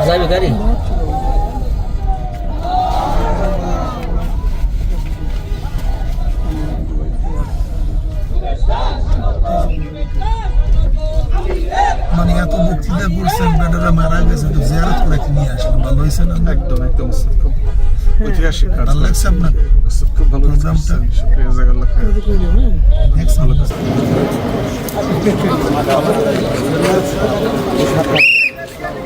যাবে গাড়ি? মানে এত বক্তৃতা করছেন বেটারা মারা গেছে তো জিয়ারত করে কি নিয়ে আসলাম ভালো হয়েছে না? একদম একদম উস্তাদ খুব ঐতিহাসিক কাজ। ভালো লাগছে আপনার উস্তাদ খুব ভালো প্রোগ্রামটা? শুক্রিয়া ভালো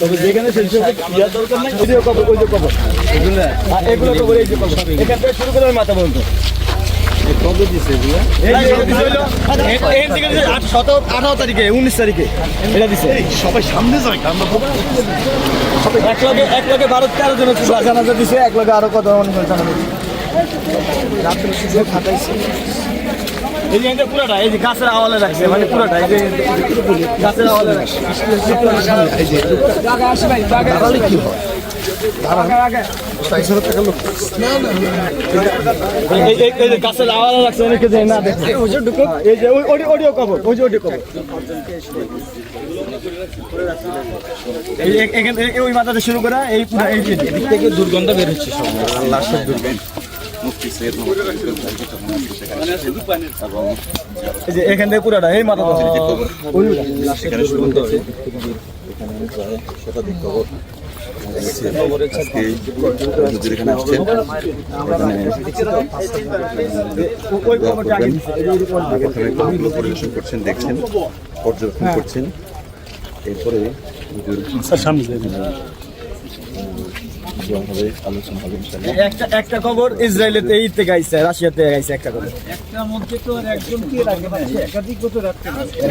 তবে যেখানে সেই সব ইয়ার দরকার নাই ওই কবর ওই যে কবর। এগুলো? কবর এই যে কবর। এখান থেকে শুরু করে মাথা পর্যন্ত। কবে দিছে এগুলো? আঠারো তারিখে উনিশ তারিখে এটা দিছে। সবাই সামনে যায় এক লগে এক লগে বারো তেরো জন জানাজা দিছে এক লগে আরও কত অনেক জানাজা দিছে রাত্রে খাটাইছে। এই যে পুরাটা এই যে গাছের আওয়ালে রাখছে মানে পুরাটা এই যে গাছের আওয়ালে রাখছে। দাঁড়ালে কি হয় এই যে গাছের আওয়ালে রাখছে অনেকে যে না এই যে ওই অডিও অডিও কবর ওই যে অডিও কবর এখান থেকে ওই মাথাতে শুরু করা এই পুরো এই থেকে দুর্গন্ধ বের হচ্ছে সব। লাশের দুর্গন্ধ। এই যে এখান থেকে পুরাটা এই মাথা ওই ওই কবরটা আগে দিছে, এই যে ওই কবরটা। প্রথমে কবিগুলো পরিবেশন করছেন দেখছেন পর্যবেক্ষণ করছেন। এরপরে হুজুর দোয়া হবে আলোচনা হবে ইনশাআল্লাহ। একটা একটা খবর ইসরায়েলেতে এই থেকে আইছে রাশিয়াতে আইছে একটা খবর।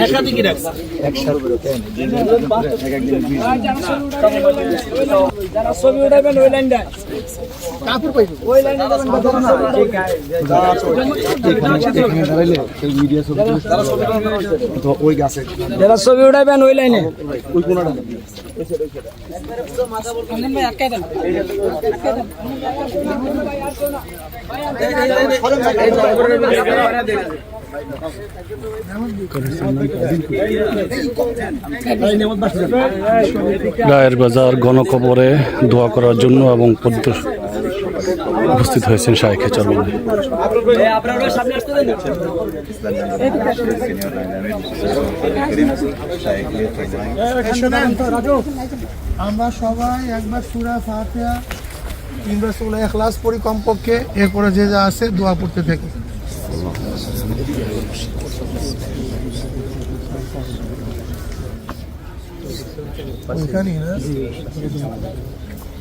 একাধিক রাখছে যারা ছবি উঠাবেন ওই লাইনটা। কাপড় পাইবে। ওই লাইনে যারা ছবি উঠাবেন ওই লাইনে। ওই কোনটা। গায়ের বাজার গণকবরে দোয়া করার জন্য এবং উপস্থিত হয়েছেন শাহেখে চরমনে আমরা সবাই একবার সুরা ফাতিহা তিনবার সুরা এখলাস পড়ি কমপক্ষে এরপরে যে যা আছে দোয়া পড়তে থাকি। ওইখানেই না?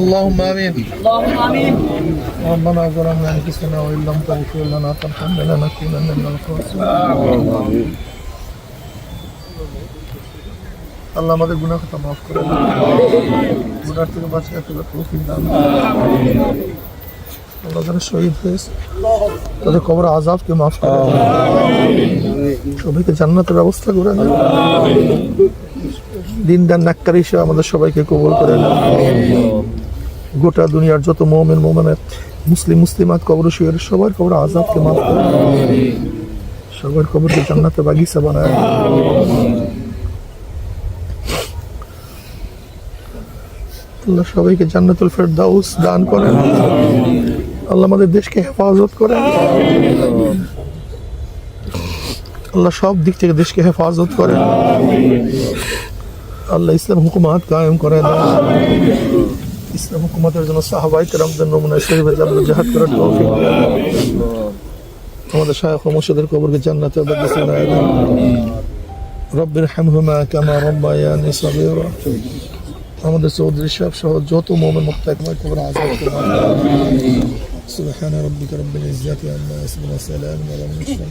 اللهم امين اللهم امين ربنا ظلمنا انفسنا وان لم تغفر لنا وترحمنا لنكونن من الخاسرين আল্লাহ আমাদের গুনাহ কথা মাফ করে গুনার থেকে বাঁচিয়ে তুলে তৌফিক দান করুন। আল্লাহ যারা শহীদ হয়েছে তাদের কবর আজাবকে মাফ করে সবাইকে জান্নাতের ব্যবস্থা করে দেন দিন দান নাক্কার হিসেবে আমাদের সবাইকে কবল করে গোটা দুনিয়ার যত মোমেন মোমেনের মুসলিম মুসলিমাত কবর শুয়ের সবার কবর আজাবকে মাফ করে সবার কবরকে জান্নাতে বাগিচা বানায় আল্লাহ সবাইকে জান্নাতুল ফেরদাউস দান করেন। আল্লাহ আমাদের দেশকে হেফাজত করেন। আল্লাহ সব দিক থেকে দেশকে হেফাজত করেন। আল্লাহ ইসলাম হুকুমাত কায়েম করেন ইসলাম হুকুমাতের জন্য সাহাবাই কেরামদের নমুনা শরীফে যাবো জাহাদ করার তৌফিক দেন। আমাদের শায়খ ও মুর্শিদের কবরকে জান্নাতে বাগিচা বানায় দেন রব্বির হামহুমা কামা রব্বায়ানি সাগীরা আমাদের চৌধুরী সাহেব সহ যত মোমেন মুক্তাকমায় কবর আজাদ করবেন سبحان ربك رب العزة عما يصفون وسلام على المرسلين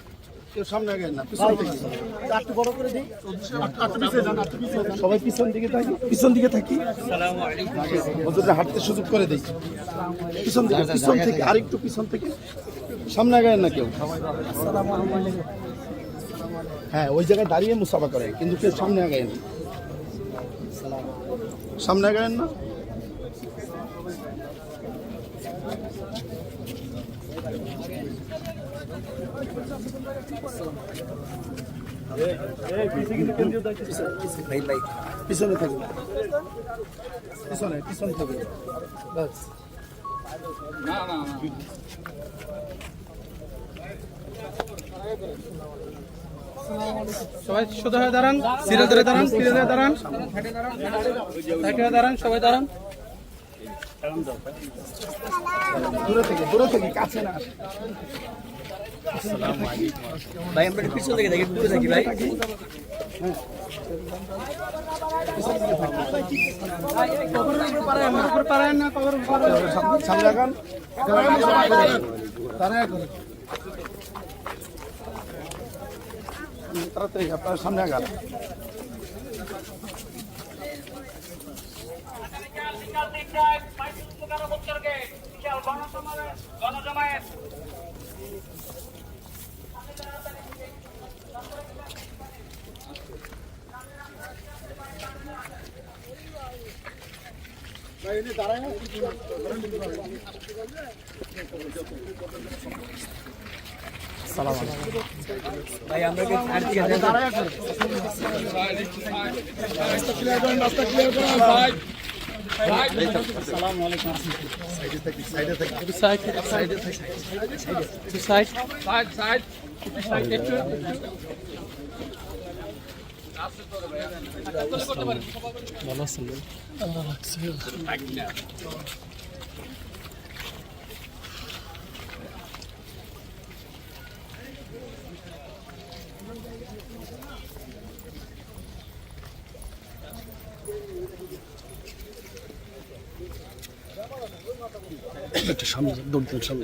কেউ সামনে আগায়েন না পিছন থেকে। একটু বড় করে দিই। সবাই পিছন দিকে থাকি পিছন দিকে থাকি। হাঁটতে সুযোগ করে দিই। পিছন থেকে আরেকটু পিছন থেকে। সামনে না কেউ? হ্যাঁ ওই জায়গায় দাঁড়িয়ে মুসাফা করে কিন্তু কেউ সামনে আগে না। সামনে আগায়েন না? পিছনে থাকবে পিছনে পিছনে থাকবে বাস সবাই সোজা হয়ে দাঁড়ান সিরে ধরে দাঁড়ান সিরে ধরে দাঁড়ান। সাইডে হয়ে দাঁড়ান, সবাই দাঁড়ান। দূরে থেকে দূরে থেকে, কাছে না ভাই আমরা পিছন থেকে দেখি দূরে থাকি ভাই। না কবর সামনে- আগান। তাড়াতাড়ি করুন। হুম, তাড়াতাড়ি আপনার সামনে আগান ভাই আমরা কি আর কি আছে side side side side side একটু ভালো আছেন একটু সামনে যান, দৌড় দেন সামনে